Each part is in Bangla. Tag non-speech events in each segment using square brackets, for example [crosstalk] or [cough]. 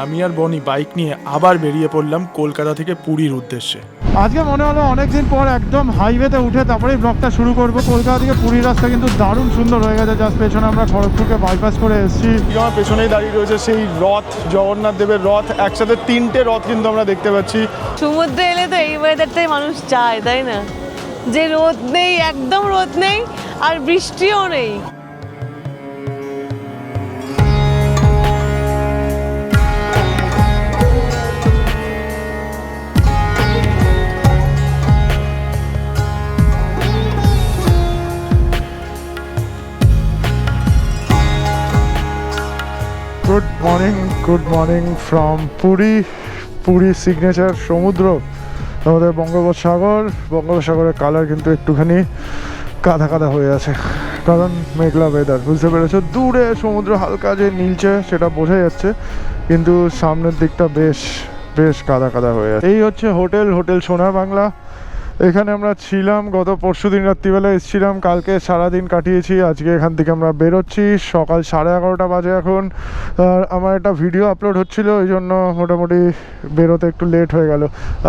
আমি আর বনি বাইক নিয়ে আবার বেরিয়ে পড়লাম কলকাতা থেকে পুরীর উদ্দেশ্যে। আজকে মনে হলো অনেকদিন পর একদম হাইওয়েতে উঠে তারপরে ব্লগটা শুরু করব। কলকাতা থেকে পুরীর রাস্তা কিন্তু দারুণ সুন্দর হয়ে গেছে। জাস্ট পেছনে আমরা খড়গপুরকে বাইপাস করে এসেছি। আমার পেছনেই দাঁড়িয়ে রয়েছে সেই রথ জগন্নাথ দেবের রথ। একসাথে তিনটে রথ কিন্তু আমরা দেখতে পাচ্ছি। সমুদ্রে এলে তো এই ওয়েদারটাই মানুষ চায় তাই না? যে রোদ নেই একদম রোদ নেই আর বৃষ্টিও নেই। Good morning good morning from Puri Puri signature সমুদ্র আমাদের বঙ্গোপসাগর। বঙ্গোপসাগরের কালার কিন্তু একটুখানি কাদা কাদা হয়ে আছে, কারণ মেঘলা ওয়েদার বুঝতে পেরেছ? দূরে সমুদ্র হালকা যে নীলছে সেটা বোঝা যাচ্ছে, কিন্তু সামনের দিকটা বেশ বেশ কাদা কাদা হয়ে আছে। এই হচ্ছে হোটেল হোটেল সোনার বাংলা। এখানে আমরা ছিলাম গত পরশু দিন রাত্রিবেলা এসেছিলাম কালকে সারাদিন কাটিয়েছি আজকে এখান থেকে আমরা বেরোচ্ছি সকাল সাড়ে এগারোটা বাজে এখন আর আমার একটা ভিডিও আপলোড হচ্ছিল ওই জন্য মোটামুটি বেরোতে একটু লেট হয়ে গেল।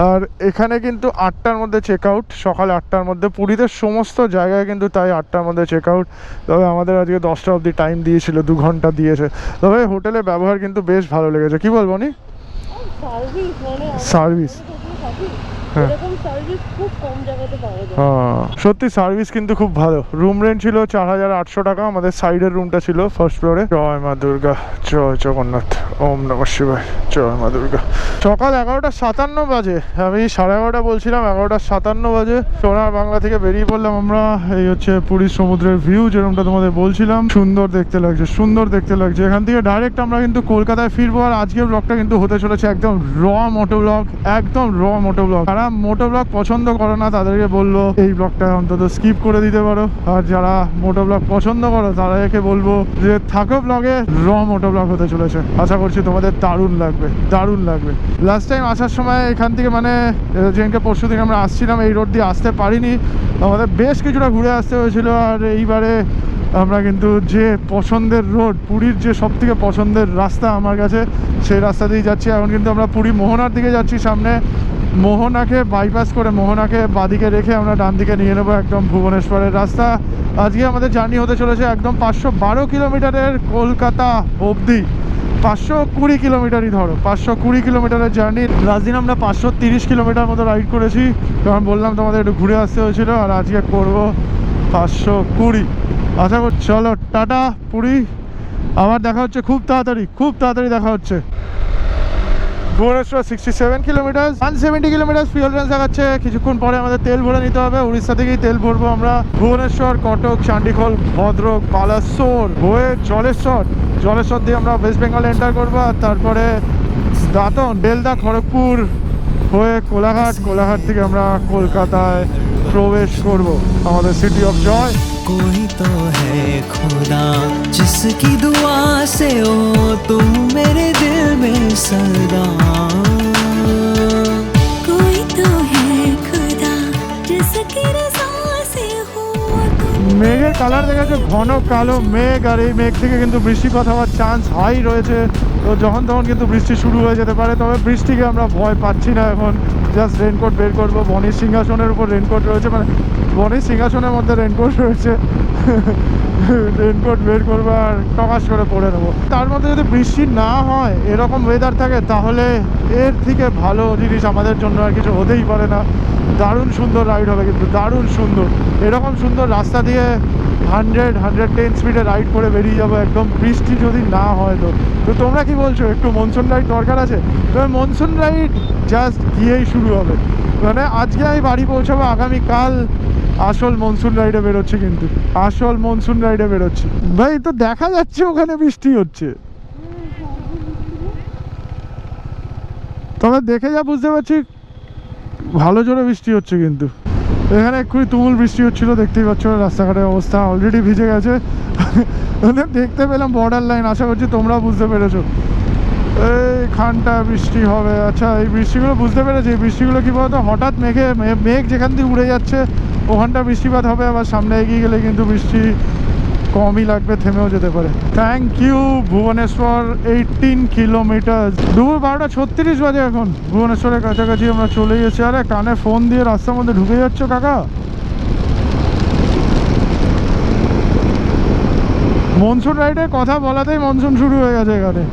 আর এখানে কিন্তু আটটার মধ্যে চেক আউট সকাল আটটার মধ্যে পুরীতে সমস্ত জায়গায় কিন্তু তাই আটটার মধ্যে চেক আউট তবে আমাদের আজকে দশটা অবধি টাইম দিয়েছিল দু ঘণ্টা দিয়েছে। তবে হোটেলের ব্যবহার কিন্তু বেশ ভালো লেগেছে কি বলব নি সার্ভিস মানে সার্ভিস হ্যাঁ। হ্যাঁ সত্যি সার্ভিস কিন্তু খুব ভালো। রুম রেন্ট ছিল চার হাজার আটশো টাকা, আমাদের সাইডের রুমটা ছিল ফার্স্ট ফ্লোরে জয় মা দুর্গা, জয় জগন্নাথ, ওম নম শিবায়, জয় মা দুর্গা। সকাল এগারোটা সাতান্ন বাজে, আমি সাড়ে এগারোটা বলছিলাম, এগারোটা সাতান্ন বাজে। সোনার বাংলা থেকে বেরিয়ে পড়লাম আমরা, এই হচ্ছে পুরীর সমুদ্রের ভিউ যেরকমটা তোমাদের বলছিলাম। সুন্দর দেখতে লাগছে, সুন্দর দেখতে লাগছে। এখান থেকে ডাইরেক্ট আমরা কিন্তু কলকাতায় ফিরবো, আর আজকের ব্লগটা কিন্তু হতে চলেছে একদম র মোটো ব্লগ একদম র মোটো ব্লগ যারা মোটো ব্লগ পছন্দ করো না, তাদেরকে বলব, এই ব্লগটা অন্তত স্কিপ করে দিতে পারো। আর যারা মোটো ব্লগ পছন্দ করো তাদেরকে বলব যে থাকো ব্লগে র মোটো ব্লগ হতে চলেছে। আশা করছি তোমাদের দারুণ লাগবে দারুণ লাগবে। লাস্ট টাইম আসার সময় এখান থেকে মানে যেদিনকে পরশু দিন আমরা আসছিলাম, এই রোড দিয়ে আসতে পারিনি। আমাদের বেশ কিছুটা ঘুরে আসতে হয়েছিল, আর এইবারে আমরা কিন্তু যে পছন্দের রোড পুরীর যে সব থেকে পছন্দের রাস্তা আমার কাছে, সেই রাস্তা দিয়েই যাচ্ছি। এখন কিন্তু আমরা পুরী মোহনার দিকে যাচ্ছি সামনে। মোহনাকে বাইপাস করে মোহনাকে বাদিকে রেখে আমরা ডান দিকে নিয়ে নেব একদম ভুবনেশ্বরের রাস্তা। আজকে আমাদের জার্নি হতে চলেছে একদম পাঁচশো বারো কিলোমিটারের কলকাতা অবধি। পাঁচশো কুড়ি কিলোমিটারই ধরো, পাঁচশো কুড়ি কিলোমিটারের জার্নি। লাস্ট দিন আমরা পাঁচশো তিরিশ কিলোমিটার মতো রাইড করেছি। কারণ বললাম তোমাদের একটু ঘুরে আসতে হয়েছিল, আর আজকে করব পাঁচশো কুড়ি। আশা করছি চলো, টাটা, পুরী। আবার দেখা হচ্ছে, খুব তাড়াতাড়ি খুব তাড়াতাড়ি দেখা হচ্ছে। Bhubaneswar sixty seven kilometre one seventy kilometre fuel train দেখাচ্ছে। কিছুক্ষণ পরে আমাদের তেল ভরে নিতে হবে। উড়িষ্যা থেকেই তেল ভরবো আমরা। ভুবনেশ্বর, কটক, চান্ডিখোল, ভদ্রক বালাসোর হয়ে জলেশ্বর। জলেশ্বর দিয়ে আমরা ওয়েস্ট বেঙ্গল এন্টার করব। আর তারপরে দাঁতন, বেলদা, খড়গপুর, হয়ে কোলাঘাট। কোলাঘাট থেকে আমরা কলকাতায় প্রবেশ করব আমাদের সিটি অফ জয় कोई तो है खुदा जिसकी दुआ से हो तुम मेरे दिल में सदा कोई तो है खुदा जिसकी रजा से हो तुम মেঘের কালার দেখেছো ঘন কালো মেঘ আর এই মেঘ থেকে কিন্তু বৃষ্টিপাত হওয়ার চান্স হাই রয়েছে তো যখন তখন কিন্তু বৃষ্টি শুরু হয়ে যেতে পারে তবে বৃষ্টিকে আমরা ভয় পাচ্ছি না এখন জাস্ট রেনকোট বের করব। বনির সিংহাসনের উপর রেনকোট রয়েছে মানে বনির সিংহাসনের মধ্যে রেনকোট রয়েছে। রেনকোট বের করব আর টকাশ করে পরে নেব। তার মধ্যে যদি বৃষ্টি না হয়, এরকম ওয়েদার থাকে, তাহলে এর থেকে ভালো জিনিস আমাদের জন্য আর কিছু হতেই পারে না। দারুণ সুন্দর রাইড হবে কিন্তু, দারুণ সুন্দর। এরকম সুন্দর রাস্তা দিয়ে হান্ড্রেড হান্ড্রেড টেন স্পিডে রাইড করে বেরিয়ে যাব, একদম বৃষ্টি যদি না হয় তো। তো তোমরা কি বলছো, একটু মনসুন রাইড দরকার আছে? তবে মনসুন রাইড জাস্ট গিয়েই শুরু হবে। মানে আজকে আমি বাড়ি পৌঁছাবো, আগামীকাল আসল মনসুন রাইডে বেরোচ্ছে কিন্তু, আসল মনসুন রাইডে বেরোচ্ছে। ভাই, তো দেখা যাচ্ছে ওখানে বৃষ্টি হচ্ছে। তবে দেখে যা বুঝতে পারছি ভালো জোরে বৃষ্টি হচ্ছে কিন্তু। এখানে এক্ষুনি তুমুল বৃষ্টি হচ্ছিল, দেখতেই পাচ্ছ রাস্তাঘাটের অবস্থা অলরেডি ভিজে গেছে। দেখতে পেলাম বর্ডার লাইন আশা করছি তোমরা বুঝতে পেরেছ। এইখানটা বৃষ্টি হবে। আচ্ছা এই বৃষ্টিগুলো বুঝতে পেরেছি। এই বৃষ্টিগুলো কী বলতো, হঠাৎ মেঘে মেঘ যেখান দিয়ে উড়ে যাচ্ছে, ওখানটা বৃষ্টিপাত হবে, আবার সামনে এগিয়ে গেলে কিন্তু বৃষ্টি কমই লাগবে, থেমেও যেতে পারে। Thank you Bhubaneswar eighteen kilometre দুপুর বারোটা ছত্রিশ বাজে এখন। ভুবনেশ্বরের কাছাকাছি আমরা চলে গেছি। আরে, কানে ফোন দিয়ে রাস্তার মধ্যে ঢুকে যাচ্ছ কাকা? মনসুন রাইডের কথা বলাতেই মনসুন শুরু হয়ে গেছে এখানে।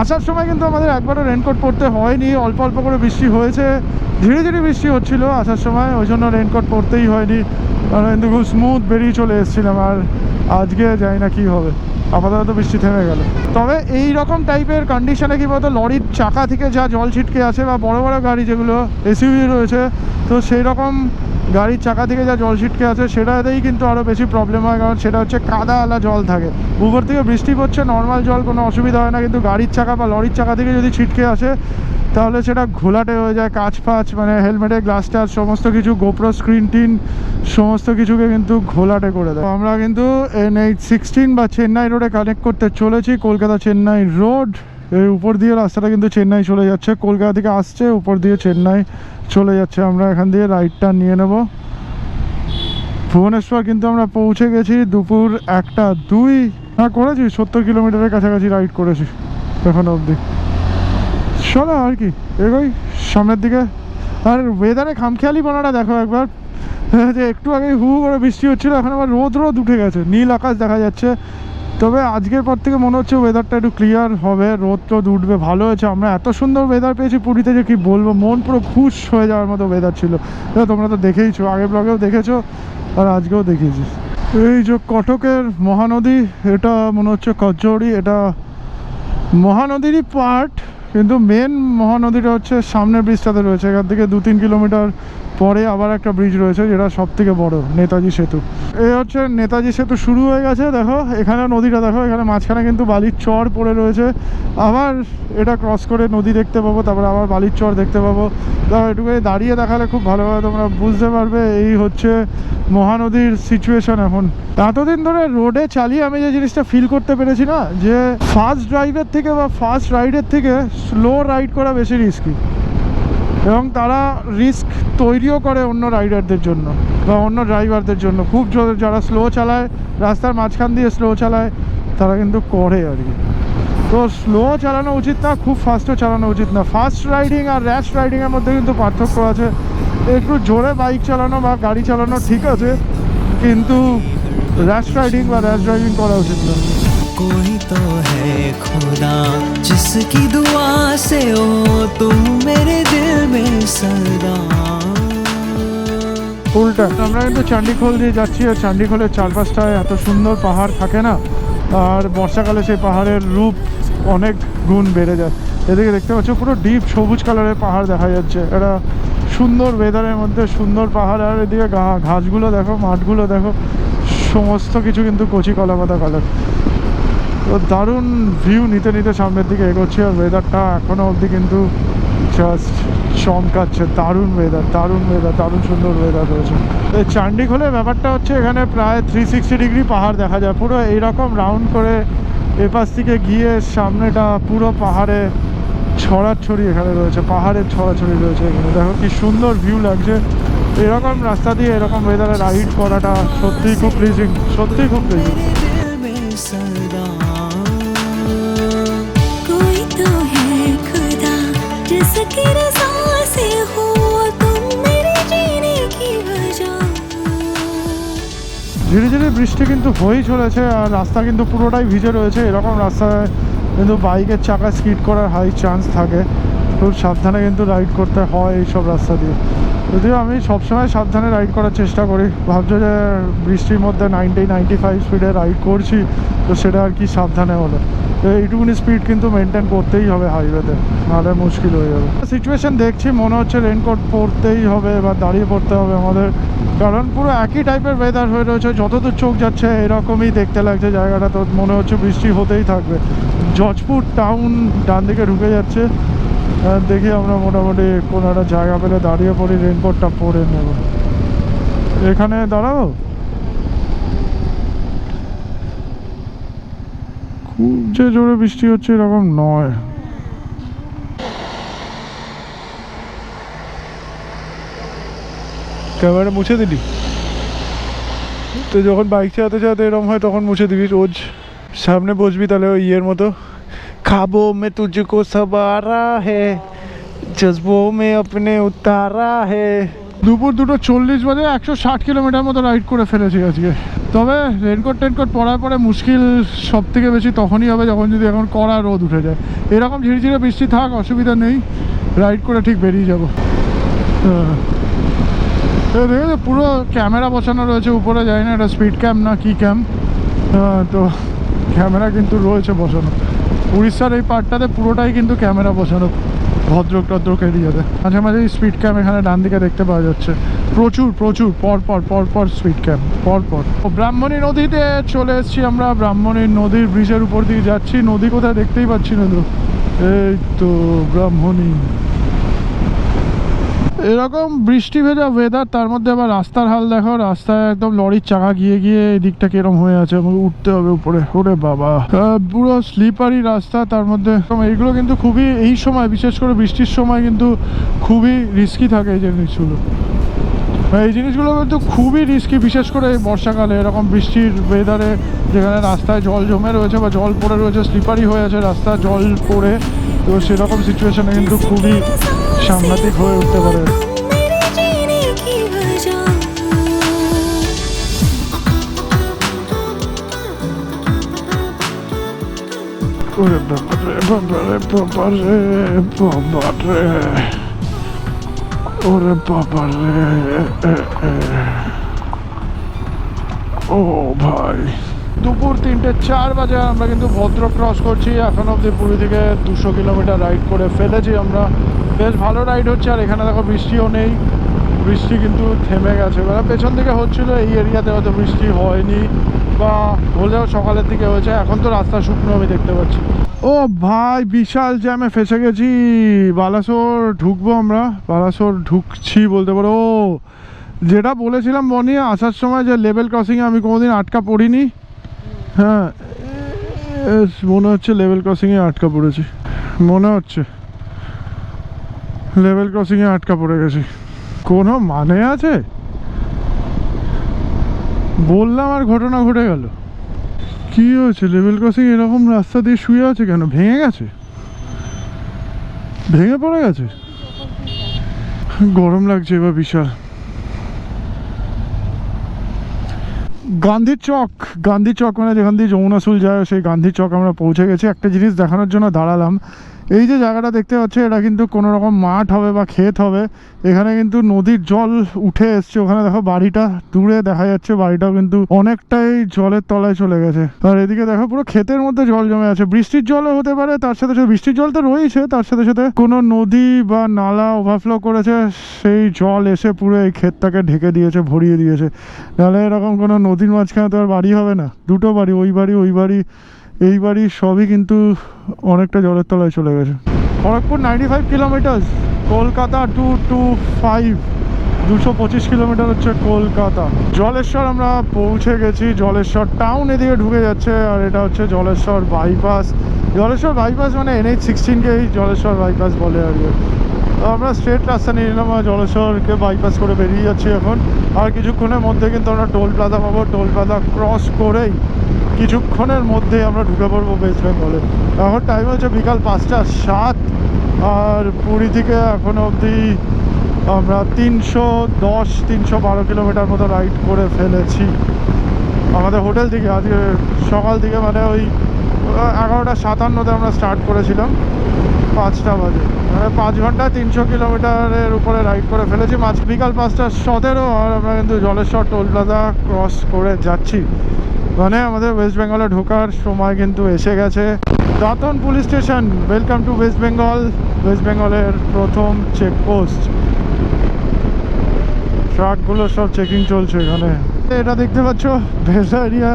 আসার সময় কিন্তু আমাদের একবারও রেনকোট পরতে হয়নি। অল্প অল্প করে বৃষ্টি হয়েছে। ধীরে ধীরে বৃষ্টি হচ্ছিল আসার সময়, ওই জন্য রেনকোট পরতেই হয়নি। কারণ কিন্তু খুব স্মুথ বেরিয়ে চলে এসেছিলাম, আর আজকে জানি না কী হবে। আপাতত বৃষ্টি থেমে গেল। তবে এই রকম টাইপের কন্ডিশনে কি বলতো, লরির চাকা থেকে যা জল ছিটকে আছে বা বড় বড় গাড়ি যেগুলো এসইউভি রয়েছে, তো সেই রকম গাড়ির চাকা থেকে যা জল ছিটকে আছে সেটাতেই কিন্তু আরও বেশি প্রবলেম হয়। কারণ সেটা হচ্ছে কাদা আলা জল থাকে। উপর থেকে বৃষ্টি পড়ছে নর্মাল জল কোনো অসুবিধা হয় না, কিন্তু গাড়ির চাকা বা লরির চাকা থেকে যদি ছিটকে আসে তাহলে সেটা ঘোলাটে হয়ে যায়, কাঁচ ফাচ মানে হেলমেটের গ্লাস টাচ, সমস্ত কিছু গোপ্রো স্ক্রিন টিন, সমস্ত কিছুকে কিন্তু ঘোলাটে করে দেয়। আমরা কিন্তু এন এইট সিক্সটিন বা চেন্নাই রোডে কানেক্ট করতে চলেছি, কলকাতা চেন্নাই রোডের উপর দিয়ে রাস্তাটা কিন্তু চেন্নাই চলে যাচ্ছে, কলকাতা থেকে আসছে, উপর দিয়ে চেন্নাই চলে যাচ্ছে। আমরা এখান দিয়ে রাইডটা নিয়ে নেব। ভুবনেশ্বর কিন্তু আমরা পৌঁছে গেছি দুপুর একটা দুই হ্যাঁ করেছি, সত্তর কিলোমিটারের কাছাকাছি রাইড করেছি, এখন অবধি। চলো আর কি, এগোই, সামনের দিকে। আর ওয়েদারে খামখেয়ালি বানাটা দেখো একবার। যে একটু আগে হু করে বৃষ্টি হচ্ছিল, এখন আবার রোদ রোদ উঠে গেছে। নীল আকাশ দেখা যাচ্ছে। তবে আজকের পর থেকে মনে হচ্ছে ওয়েদারটা একটু ক্লিয়ার হবে, রোদ টোদ উঠবে, ভালো হয়েছে। আমরা এত সুন্দর ওয়েদার পেয়েছি পুরীতে যে কি বলব, মন পুরো খুশ হয়ে যাওয়ার মতো ওয়েদার ছিল। তোমরা তো দেখেইছো, আগের ব্লগেও দেখেছ, আর আজকেও দেখিয়েছি। এই যে কটকের মহানদী, এটা মনে হচ্ছে কচৌড়ি, এটা মহানদীরই পার্ট কিন্তু মেন মহানদীটা হচ্ছে সামনের ব্রিজটাতে রয়েছে। এখান থেকে দু তিন কিলোমিটার পরে আবার একটা ব্রিজ রয়েছে যেটা সব থেকে বড়, নেতাজি সেতু। এই হচ্ছে নেতাজি সেতু শুরু হয়ে গেছে, দেখো, এখানে নদীটা, দেখো, এখানে মাঝখানে কিন্তু বালির চর পড়ে রয়েছে। আবার এটা ক্রস করে নদী দেখতে পাবো, তারপরে আবার বালির চর দেখতে পাবো। দেখো একটুখানি দাঁড়িয়ে দেখালে খুব ভালোভাবে তোমরা বুঝতে পারবে, এই হচ্ছে মহানদীর সিচুয়েশন এখন। এতদিন ধরে রোডে চালিয়ে আমি যে জিনিসটা ফিল করতে পেরেছি না, যে ফাস্ট ড্রাইভের থেকে বা ফাস্ট রাইডের থেকে স্লো রাইড করা বেশি রিস্কি এবং তারা রিস্ক তৈরিও করে অন্য রাইডারদের জন্য বা অন্য ড্রাইভারদের জন্য। খুব জোরে যারা স্লো চালায়, রাস্তার মাঝখান দিয়ে স্লো চালায়, তারা কিন্তু করে আর কি। তো স্লো চালানো উচিত না, খুব ফাস্টও চালানো উচিত না। ফাস্ট রাইডিং আর র্যাশ রাইডিংয়ের মধ্যে কিন্তু পার্থক্য আছে। একটু জোরে বাইক চালানো বা গাড়ি চালানো ঠিক আছে, কিন্তু র্যাশ রাইডিং বা র্যাশ ড্রাইভিং করা উচিত না। कोई तो है खुदा जिसकी दुआ से हो तुम मेरे दिल में सदा উল্টা আমরা কিন্তু চান্ডিখোল দিয়ে যাচ্ছি আর চান্ডিখোলের চারপাশটায় এত সুন্দর পাহাড় থাকে না আর বর্ষাকালে সেই পাহাড়ের রূপ অনেক গুণ বেড়ে যায় এদিকে দেখতে পাচ্ছ পুরো ডিপ সবুজ কালারের পাহাড় দেখা যাচ্ছে এটা সুন্দর ওয়েদারের মধ্যে সুন্দর পাহাড় আর এদিকে ঘা- ঘাসগুলো দেখো মাঠগুলো দেখো সমস্ত কিছু কিন্তু কচি কলাপাতা কালার তো দারুণ ভিউ নিতে নিতে সামনের দিকে এগোচ্ছে আর ওয়েদারটা এখনও অবধি কিন্তু জাস্ট চমকাচ্ছে। দারুণ ওয়েদার দারুণ ওয়েদার দারুণ সুন্দর ওয়েদার রয়েছে। এই চান্ডিখোলের ব্যাপারটা হচ্ছে এখানে প্রায় থ্রি সিক্সটি ডিগ্রি পাহাড় দেখা যায়। পুরো এইরকম রাউন্ড করে এপাশ থেকে গিয়ে সামনেটা পুরো পাহাড়ে ছড়াছড়ি এখানে রয়েছে পাহাড়ের ছড়াছড়ি রয়েছে এখানে। দেখো কি সুন্দর ভিউ লাগছে। এরকম রাস্তা দিয়ে এরকম ওয়েদারে রাইড করাটা সত্যিই খুব প্লিজিং সত্যিই খুব প্লিজিং ধীরে ধীরে বৃষ্টি কিন্তু হয়েই চলেছে আর রাস্তা কিন্তু পুরোটাই ভিজে রয়েছে। এরকম রাস্তায় কিন্তু বাইকের চাকা স্কিড করার হাই চান্স থাকে। খুব সাবধানে কিন্তু রাইড করতে হয় এইসব রাস্তা দিয়ে। যদিও আমি সবসময় সাবধানে রাইড করার চেষ্টা করি। ভাবছ যে বৃষ্টির মধ্যে নাইনটি নাইনটি ফাইভ স্পিডে রাইড করছি, তো সেটা আর কি সাবধানে হলো? এইটুকুনি স্পিড কিন্তু মেনটেন করতেই হবে হাইওয়েতে নাহলে মুশকিল হয়ে যাবে। সিচুয়েশন দেখছি, মনে হচ্ছে রেনকোট পরতেই হবে বা দাঁড়িয়ে পড়তে হবে আমাদের। কারণ পুরো একই টাইপের ওয়েদার হয়ে রয়েছে, যতদূর চোখ যাচ্ছে এরকমই দেখতে লাগছে জায়গাটা, তো মনে হচ্ছে বৃষ্টি হতেই থাকবে। জজপুর টাউন ডান দিকে ঢুকে যাচ্ছে দেখি আমরা মোটামুটি কোনো একটা জায়গা পেলে দাঁড়িয়ে পড়ি রেনকোটটা পরে নেব। এখানে দাঁড়াবো খুব যে জোরে বৃষ্টি হচ্ছে এরকম নয়। ক্যামেরা মুছে দিলি? তো যখন বাইক চালাতে চালাতে এরকম হয় তখন মুছে দিবি রোজ। সামনে বসবি তাহলে ওই ইয়ের মতো। খাব মে তুঝকো সবারা হে, জজবো মে আপনে উতারা হে। দুপুর দুটো চল্লিশ বাজে, একশো ষাট কিলোমিটার মতো রাইড করে ফেলেছি আজকে। তবে রেনকোট টেনকোট পরার পরে মুশকিল সব থেকে বেশি তখনই হবে যখন যদি এখন কড়া রোদ উঠে যায়। এরকম ঝিরিঝিরে বৃষ্টি থাক, অসুবিধা নেই। রাইড করে ঠিক বেরিয়ে যাব। দেখেছ পুরো ক্যামেরা বসানো রয়েছে, উপরে যায় না, এটা স্পিড ক্যাম না কি ক্যাম তো ক্যামেরা কিন্তু রয়েছে বসানো। উড়িষ্যার এই পার্টটাতে পুরোটাই কিন্তু ক্যামেরা বসানো। ভদ্রক টদ্রক এরিয়াতে মাঝে মাঝে স্পিড ক্যাম্প এখানে ডান দিকে দেখতে পাওয়া যাচ্ছে। প্রচুর প্রচুর পর পর পর পর স্পিড ক্যাম পর পর। ও, ব্রাহ্মণী নদীতে চলে এসেছি আমরা। ব্রাহ্মণীর নদীর ব্রিজের উপর দিয়ে যাচ্ছি। নদী কোথায় দেখতেই পাচ্ছি না তো। এই তো ব্রাহ্মণী। এরকম বৃষ্টি ভেজা ওয়েদার তার মধ্যে আবার রাস্তার হাল দেখো, রাস্তায় একদম লরির চাকা গিয়ে গিয়ে দিকটা কিরম হয়ে আছে উঠতে হবে উপরে। ওরে বাবা। পুরো স্লিপারি রাস্তা, তার মধ্যে এইগুলো কিন্তু খুবই, এই সময়, বিশেষ করে বৃষ্টির সময় কিন্তু খুবই রিস্কি থাকে এই জিনিসগুলো। মানে এই জিনিসগুলো কিন্তু খুবই রিস্কি বিশেষ করে এই বর্ষাকালে। এরকম বৃষ্টির ওয়েদারে যেখানে রাস্তায় জল জমে রয়েছে বা জল পড়ে রয়েছে স্লিপারই হয়ে আছে রাস্তা জল পড়ে তো সেরকম সিচুয়েশানে কিন্তু খুবই সাংঘাতিক হয়ে উঠতে পারে। Pump, pump, pump, pump, pump, pump, pump, pump, ওরে বাবারে এ, এ। ও ভাই। দুপুর তিনটে চার বাজে আমরা কিন্তু ভদ্র ক্রস করছি। এখন অবধি পুরী থেকে দুশো কিলোমিটার রাইড করে ফেলেছি আমরা। বেশ ভালো রাইড হচ্ছে। আর এখানে দেখো বৃষ্টিও নেই। বৃষ্টি কিন্তু থেমে গেছে। মানে পেছন দিকে হচ্ছিল এই এরিয়াতে হয়তো বৃষ্টি হয়নি বা হলেও সকালের দিকে হয়েছে। এখন তো রাস্তা শুকনো আমি দেখতে পাচ্ছি। ও ভাই, বিশাল জ্যামে ফেসে গেছি। বালাসোর ঢুকবো আমরা। বালাসোর ঢুকছি বলতে পারো। ও, যেটা বলেছিলাম বনি আসার সময় যে লেভেল ক্রসিংয়ে আমি কোনোদিন আটকা পড়িনি। হ্যাঁ মনে হচ্ছে লেভেল ক্রসিংয়ে আটকা পড়েছি। মনে হচ্ছে। লেভেল ক্রসিংয়ে আটকা পড়ে গেছি। কোনো মানে আছে? বললাম আর ঘটনা ঘটে গেল। কি হয়েছে? লেভেল ক্রসিং এরকম রাস্তা দিয়ে শুয়ে আছে কেন? ভেঙে গেছে? ভেঙে পড়ে গেছে? গরম লাগছে এবার বিশাল। গান্ধী চক গান্ধী চক মানে যেখান দিয়ে যমুনা সুল যায়, সেই গান্ধী চক আমরা পৌঁছে গেছি। একটা জিনিস দেখানোর জন্য দাঁড়ালাম এই যে জায়গাটা দেখতে পাচ্ছি, এটা কিন্তু কোনো রকম মাঠ হবে বা ক্ষেত হবে। এখানে কিন্তু নদীর জল উঠে এসছে। ওখানে দেখো বাড়িটা দূরে দেখা যাচ্ছে, বাড়িটাও কিন্তু অনেকটাই জলের তলায় চলে গেছে। আর এদিকে দেখো পুরো ক্ষেতের মধ্যে জল জমে আছে। বৃষ্টির জলও হতে পারে, তার সাথে সাথে বৃষ্টির জল তো রয়েছে, তার সাথে সাথে কোনো নদী বা নালা ওভারফ্লো করেছে, সেই জল এসে পুরো এই ক্ষেতটাকে ঢেকে দিয়েছে, ভরিয়ে দিয়েছে। নাহলে এরকম কোনো নদীর মাঝখানে তো আর বাড়ি হবে না। দুটো বাড়ি, ওই বাড়ি ওই বাড়ি। এই বাড়ি সবই কিন্তু অনেকটা জলের তলায় চলে গেছে। Kharagpur ninety five kilometre Kolkata two two five দুশো পঁচিশ কিলোমিটার হচ্ছে কলকাতা। জলেশ্বর আমরা পৌঁছে গেছি, জলেশ্বর টাউন এদিকে ঢুকে যাচ্ছে, আর এটা হচ্ছে জলেশ্বর বাইপাস জলেশ্বর বাইপাস মানে এনএইচ সিক্সটিনকেই জলেশ্বর বাইপাস বলে আর কি। আমরা স্ট্রেট রাস্তা নিয়ে নিলাম, আর জলেশ্বরকে বাইপাস করে বেরিয়ে যাচ্ছি এখন। আর কিছুক্ষণের মধ্যে কিন্তু আমরা টোল প্লাজা পাবো। টোল প্লাজা ক্রস করেই কিছুক্ষণের মধ্যে আমরা ঢুকে পড়ব ওয়েস্ট বেঙ্গলে এখন টাইম হচ্ছে বিকাল পাঁচটা সাত, আর পুরী থেকে এখনও অবধি আমরা তিনশো দশ, তিনশো বারো কিলোমিটার মতো রাইড করে ফেলেছি। আমাদের হোটেল থেকে, আজকে সকাল থেকে মানে ওই এগারোটা সাতান্নতে আমরা স্টার্ট করেছিলাম। পাঁচটা বাজে। মানে পাঁচ ঘণ্টা তিনশো কিলোমিটারের উপরে রাইড করে ফেলেছি। মাঝ বিকাল পাঁচটা সতেরো, আর আমরা কিন্তু জলেশ্বর টোল প্লাজা ক্রস করে যাচ্ছি। মানে আমাদের ওয়েস্ট বেঙ্গলে ঢোকার সময় কিন্তু এসে গেছে। Dantan police station welcome to West Bengal West বেঙ্গলের প্রথম চেকপোস্ট ট্রাকগুলো সব চেকিং চলছে এখানে। এটা দেখতে পাচ্ছ ভেসা এরিয়া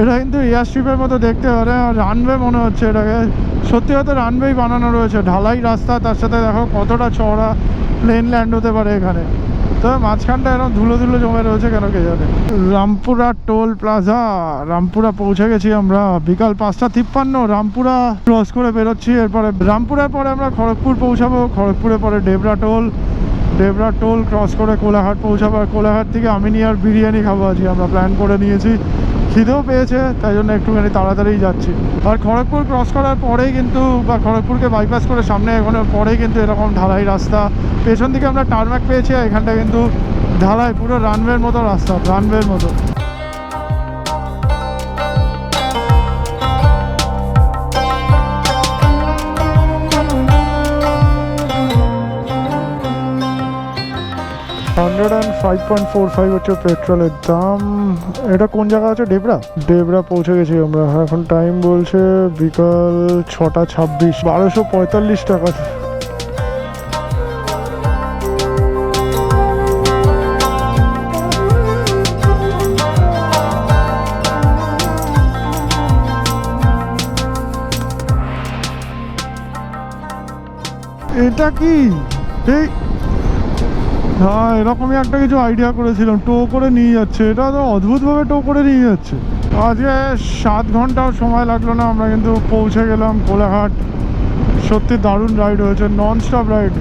এটা কিন্তু এয়ার স্ট্রিপের মতো দেখতে পারে, আর রানওয়ে মনে হচ্ছে এটাকে। সত্যি হয়তো রানওয়েই বানানো রয়েছে। ঢালাই রাস্তা, তার সাথে দেখো কতটা চওড়া প্লেন ল্যান্ড হতে পারে এখানে। তবে মাঝখানটা এরকম ধুলো ধুলো জমে রয়েছে কেন কে জানে? রামপুরা টোল প্লাজা, রামপুরা পৌঁছে গেছি আমরা। বিকাল পাঁচটা তিপ্পান্ন, রামপুরা ক্রস করে বেরোচ্ছি, এরপরে রামপুরার পরে আমরা খড়গপুর পৌঁছাবো। খড়গপুরের পরে Debra toll Debra toll cross করে কোলাঘাট পৌঁছাবো। আর কোলাঘাট থেকে আমি নিয়ে আর বিরিয়ানি খাব আজকে, আমরা প্ল্যান করে নিয়েছি। খিদেও পেয়েছে, তাই জন্য একটুখানি তাড়াতাড়ি যাচ্ছি। আর খড়গপুর ক্রস করার পরেই কিন্তু, বা খড়গপুরকে বাইপাস করে সামনে এখানে পরেই কিন্তু এরকম ঢালাই রাস্তা। পেছন দিকে আমরা টারম্যাক পেয়েছি এখানটা কিন্তু ঢালাই, পুরো রানওয়ের মতো রাস্তা রানওয়ের মতো। Hundred and five point four five হচ্ছে পেট্রোলের দাম। এটা কোন জায়গা আছে? ডেবরা? ডেবরা পৌঁছে গেছি আমরা। এখন টাইম বলছে বিকাল ছটা ছাব্বিশ। বারোশো পঁয়তাল্লিশ টাকা। এটা কি? এই হ্যাঁ এরকমই একটা কিছু আইডিয়া করেছিলাম। টো করে নিয়ে যাচ্ছে। এটা তো অদ্ভুতভাবে টো করে নিয়ে যাচ্ছে। আজকে সাত ঘন্টাও সময় লাগল না, আমরা কিন্তু পৌঁছে গেলাম কোলাঘাট। সত্যি দারুণ রাইড হয়েছে নন স্টপ রাইড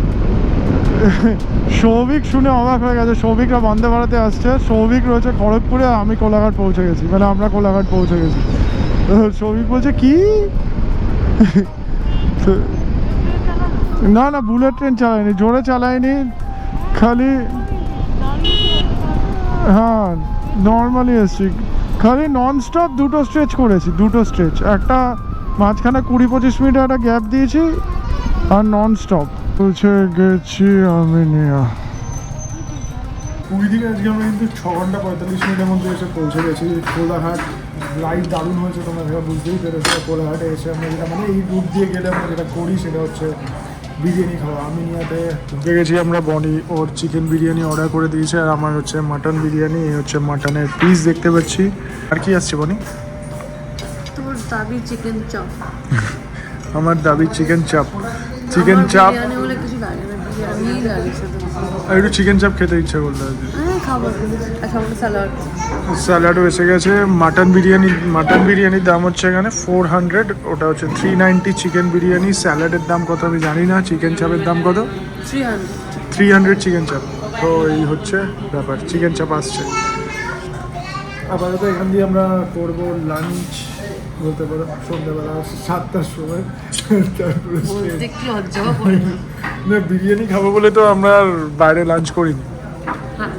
সৌভিক শুনে অবাক হয়ে গেছে, সৌভিকরা বন্দে ভারতে আসছে। সৌভিক রয়েছে খড়গপুরে আমি কোলাঘাট পৌঁছে গেছি। মানে আমরা কোলাঘাট পৌঁছে গেছি। সৌভিক বলছে, কি? না না, বুলেট ট্রেন চালায়নি, জোরে চালায়নি। খালি হ্যাঁ নর্মালি এসছি। খালি নন স্টপ দুটো স্ট্রেচ করেছি, দুটো স্ট্রেচ একটা মাঝখানে কুড়ি পঁচিশ মিনিট একটা গ্যাপ দিয়েছি, আর নন স্টপ পৌঁছে গেছি আমিনিয়া পুরী থেকে আজকে আমরা কিন্তু ছ ঘণ্টা পঁয়তাল্লিশ মিনিটের মধ্যে এসে পৌঁছে গেছি। কোলাঘাট রাইড দারুণ হয়েছে, তোমরা বুঝতেই পেরেছ। কোলাঘাটে এসে আমরা যেটা মানে এই রুট দিয়ে গেলে আমরা যেটা করি, সেটা হচ্ছে বিরিয়ানি খাওয়া। আমি নিয়াতে ঢুকে গেছি আমরা বনি। ওর চিকেন বিরিয়ানি অর্ডার করে দিয়েছে আর আমার হচ্ছে মাটন বিরিয়ানি এই হচ্ছে মাটনের পিস দেখতে পাচ্ছি। আর কি আসছে বনি? তোর দাবি চিকেন চপ [laughs] আমার দাবি চিকেন চাপ চিকেন চাপ কিছু লাগে না বিরিয়ানি লাগে শুধু আর একটু চিকেন চাপ খেতে ইচ্ছা করল হ্যাঁ খাব। আচ্ছা স্যালাড এসে গেছে মাটন বিরিয়ানি মাটন বিরিয়ানির দাম হচ্ছে এখানে ফোর হান্ড্রেড ওটা হচ্ছে থ্রি নাইনটি চিকেন বিরিয়ানি স্যালাডের দাম কত আমি জানি না চিকেন চাপের দাম কত? থ্রি হান্ড্রেড চিকেন চাপ তো এই হচ্ছে ব্যাপার চিকেন চাপ আসছে। আপাতত এখান দিয়ে আমরা করব লাঞ্চ বলতে পারো সন্ধ্যাবেলা সাতটার সময়। তারপরে [laughs] না বিরিয়ানি খাব বলে তো আমরা আর বাইরে লাঞ্চ করিনি। হ্যাঁ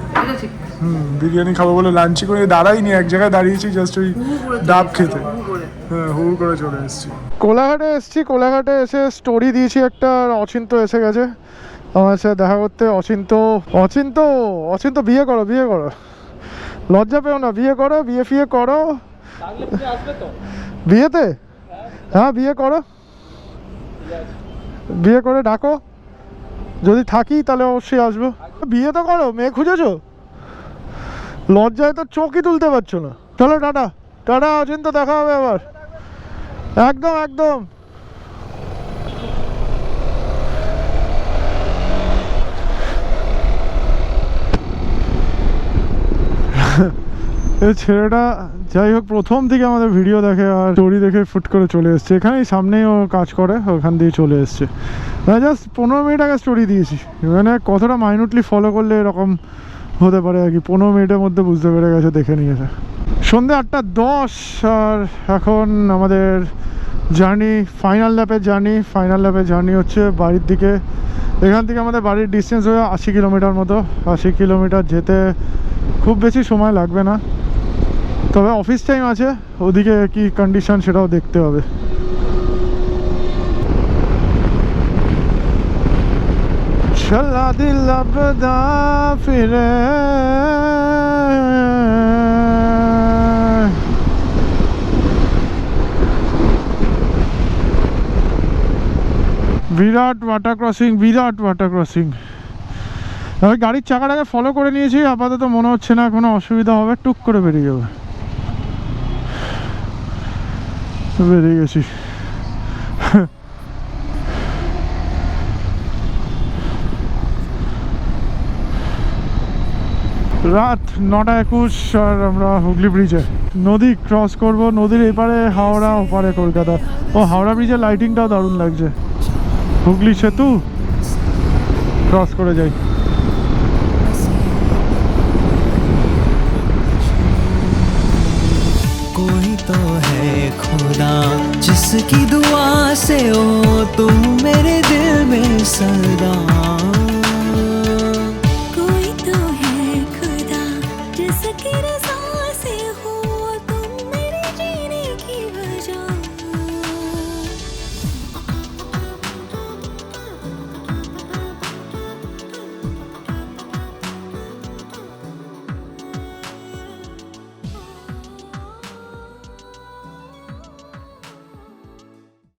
হুম বিরিয়ানি খাব বলে লাঞ্চই করে দাঁড়াইনি এক জায়গায় দাঁড়িয়েছি জাস্ট ওই ডাব খেতে। হ্যাঁ হু করে চলে এসেছি। কোলাঘাটে এসেছি কোলাঘাটে এসে স্টোরি দিয়েছি একটা অচিন্ত এসে গেছে। আমার সাথে দেখা করতে অচিন্ত অচিন্ত অচিন্ত বিয়ে করো বিয়ে করো। লজ্জা পেও না বিয়ে করো বিয়ে ফিয়ে করো। বিয়েতে? হ্যাঁ বিয়ে করো। বিয়ে করে ডাকো। যদি থাকি তাহলে অবশ্যই আসব। বিয়ে তো করো, মেয়ে খুঁজেছো? লজ্জায় তো চোখই তুলতে পারছ না। চলো টাটা টাটা আছেন তো দেখা হবে আবার। একদম একদম। [laughs] ছেলেটা যাই হোক, প্রথম থেকে আমাদের ভিডিও দেখে আর স্টোরি দেখে ফুট করে চলে এসছে। এখানেই সামনেই ও কাজ করে, ওখান দিয়ে চলে এসছে। জাস্ট পনেরো মিনিট আগে স্টোরি দিয়েছি। মানে কতটা মাইনুটলি ফলো করলে এরকম হতে পারে আর কি। পনেরো মিনিটের মধ্যে বুঝতে পেরে গেছে, দেখে নিয়েছে। সন্ধ্যে আটটা দশ, আর এখন আমাদের জার্নি ফাইনাল ল্যাপের জার্নি ফাইনাল ল্যাপের জার্নি হচ্ছে বাড়ির দিকে। এখান থেকে আমাদের বাড়ির ডিস্টেন্স হয়ে আশি কিলোমিটার মতো। আশি কিলোমিটার যেতে খুব বেশি সময় লাগবে না। তবে অফিস টাইম আছে, ওদিকে কি কন্ডিশন সেটাও দেখতে হবে। ফিরে। বিরাট ওয়াটার ক্রসিং, বিরাট ওয়াটার ক্রসিং। আমি গাড়ির চাকাটাকে ফলো করে নিয়েছি, আপাতত মনে হচ্ছে না কোনো অসুবিধা হবে, টুক করে বেরিয়ে যাবে। বেরিয়ে গেছি। রাত নটা একুশ, আর আমরা হুগলি ব্রিজে নদী ক্রস করব, নদীর এপারে হাওড়া, ওপারে কলকাতা। ও, হাওড়া ব্রিজের লাইটিংটাও দারুণ লাগছে। হুগলি সেতু ক্রস করে যাই। की दुआ से हो तुम मेरे दिल में सदा